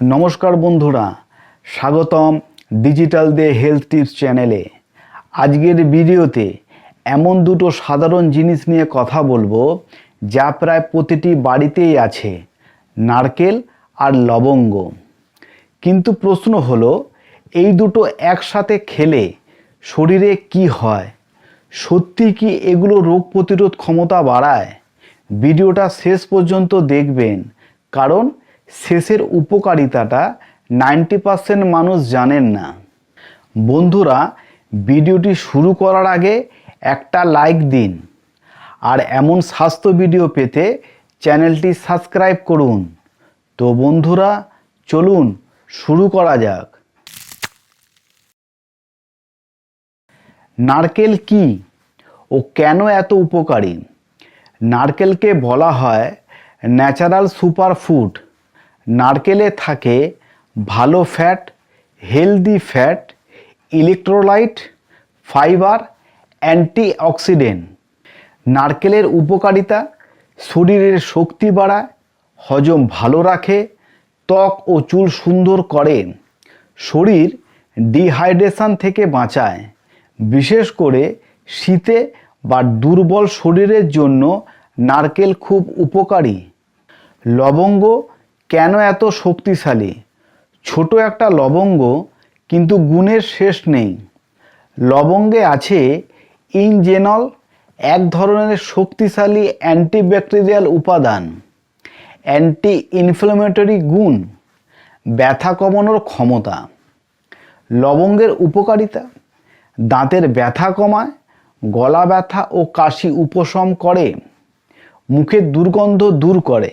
নমস্কার বন্ধুরা, স্বাগতম ডিজিটাল দে হেলথ টিপস চ্যানেলে আজকের ভিডিওতে এমন দুটো সাধারণ জিনিস নিয়ে কথা বলব, যা প্রায় প্রতিটি বাড়িতেই আছে, নারকেল আর লবঙ্গ। কিন্তু প্রশ্ন হলো, এই দুটো একসাথে খেলে শরীরে কি হয়? সত্যি কি এগুলো রোগ প্রতিরোধ ক্ষমতা বাড়ায়? ভিডিওটা শেষ পর্যন্ত দেখবেন, কারণ শেষের উপকারিতাটা নাইনটি পার্সেন্ট মানুষ জানেন না। বন্ধুরা, ভিডিওটি শুরু করার আগে একটা লাইক দিন আর এমন স্বাস্থ্য ভিডিও পেতে চ্যানেলটি সাবস্ক্রাইব করুন। তো বন্ধুরা, চলুন শুরু করা যাক। নারকেল কি ও কেন এত উপকারী? নারকেলকে বলা হয় ন্যাচারাল সুপারফুড। নারকেলে থাকে ভালো fat healthy fat electrolyte fibre antioxidant নারকেলের উপকারিতা, শরীরের শক্তি বাড়ায়, হজম ভালো রাখে, ত্বক ও চুল সুন্দর করে। শরীর ডিহাইড্রেশন থেকে বাঁচায়। বিশেষ করে শীতে বা দুর্বল শরীরের জন্য নারকেল খুব উপকারী। লবঙ্গ কেন এত শক্তিশালী? ছোট একটা লবঙ্গ, কিন্তু গুণের শেষ নেই। লবঙ্গে আছে ইনজেনল, এক ধরনের শক্তিশালী অ্যান্টিব্যাকটেরিয়াল উপাদান অ্যান্টি ইনফ্লামেটরি গুণ, ব্যথা কমানোর ক্ষমতা। লবঙ্গের উপকারিতা, দাঁতের ব্যথা কমায়, গলা ব্যথা ও কাশি উপশম করে, মুখের দুর্গন্ধ দূর করে।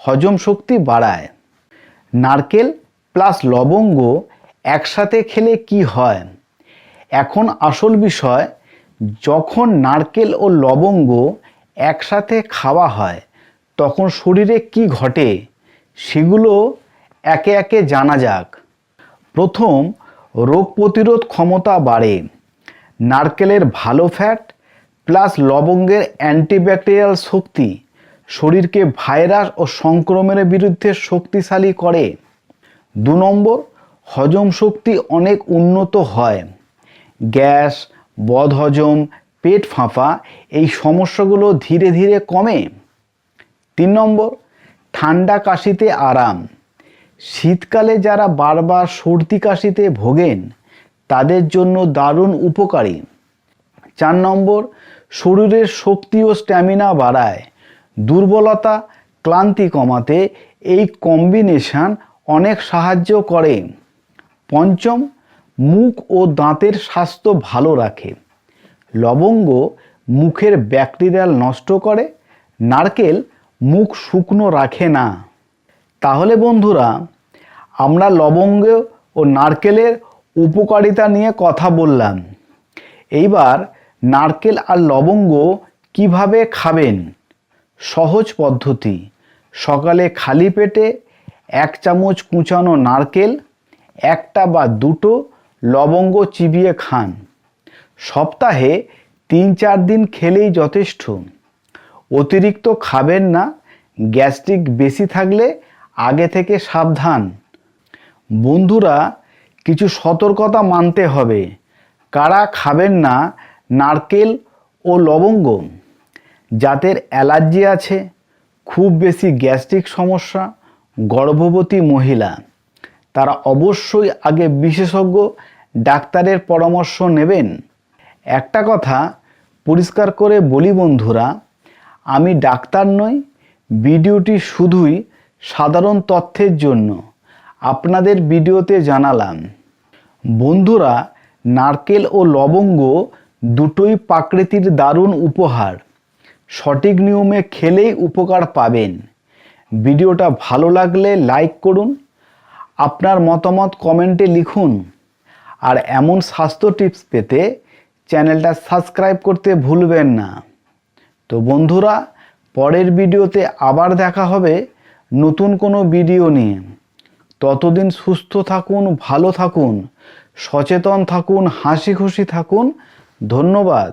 হজম শক্তি বাড়ায়। নারকেল প্লাস লবঙ্গ একসাথে খেলে কি হয়? এখন আসল বিষয়, যখন নারকেল ও লবঙ্গ একসাথে খাওয়া হয়, তখন শরীরে কি ঘটে? সেগুলো একে একে জানা যাক। প্রথম, রোগ প্রতিরোধ ক্ষমতা বাড়ে। নারকেলের ভালো ফ্যাট প্লাস লবঙ্গের অ্যান্টিব্যাকটেরিয়াল শক্তি শরীরকে ভাইরাস ও সংক্রমণের বিরুদ্ধে শক্তিশালী করে। দু নম্বর, হজম শক্তি অনেক উন্নত হয়। গ্যাস, বদহজম, পেট ফাঁপা, এই সমস্যাগুলো ধীরে ধীরে কমে। তিন নম্বর, ঠান্ডা কাশিতে আরাম। শীতকালে যারা বারবার সর্দি কাশিতে ভোগেন, তাদের জন্য দারুণ উপকারী। চার নম্বর, শরীরের শক্তি ও স্ট্যামিনা বাড়ায়। দুর্বলতা, ক্লান্তি কমাতে এই কম্বিনেশন অনেক সাহায্য করে। পঞ্চম, মুখ ও দাঁতের স্বাস্থ্য ভালো রাখে। লবঙ্গ মুখের ব্যাকটেরিয়াল নষ্ট করে, নারকেল মুখ শুকনো রাখে না। তাহলে বন্ধুরা, আমরা লবঙ্গ ও নারকেলের উপকারিতা নিয়ে কথা বললাম। এইবার নারকেল আর লবঙ্গ কীভাবে খাবেন? সহজ পদ্ধতি। সকালে খালি পেটে এক চামচ কুচানো নারকেল, একটা বা দুটো লবঙ্গ চিবিয়ে খান। সপ্তাহে তিন চার দিন খেলেই যথেষ্ট। অতিরিক্ত খাবেন না, গ্যাস্ট্রিক বেশি থাকলে আগে থেকে সাবধান। বন্ধুরা, কিছু সতর্কতা মানতে হবে। কারা খাবেন না নারকেল ও লবঙ্গ? যাদের অ্যালার্জি আছে, খুব বেশি গ্যাস্ট্রিক সমস্যা, গর্ভবতী মহিলা, তারা অবশ্যই আগে বিশেষজ্ঞ ডাক্তারের পরামর্শ নেবেন। একটা কথা পরিষ্কার করে বলি বন্ধুরা, আমি ডাক্তার নই, ভিডিওটি শুধুই সাধারণ তথ্যের জন্য আপনাদের ভিডিওতে জানালাম। বন্ধুরা, নারকেল ও লবঙ্গ দুটোই প্রাকৃতির দারুণ উপহার। সঠিক নিয়মে খেলেই উপকার পাবেন। ভিডিওটা ভালো লাগলে লাইক করুন, আপনার মতামত কমেন্টে লিখুন, আর এমন স্বাস্থ্য টিপস পেতে চ্যানেলটা সাবস্ক্রাইব করতে ভুলবেন না। তো বন্ধুরা, পরের ভিডিওতে আবার দেখা হবে নতুন কোনো ভিডিও নিয়ে। ততদিন সুস্থ থাকুন, ভালো থাকুন, সচেতন থাকুন হাসি খুশি থাকুন। ধন্যবাদ।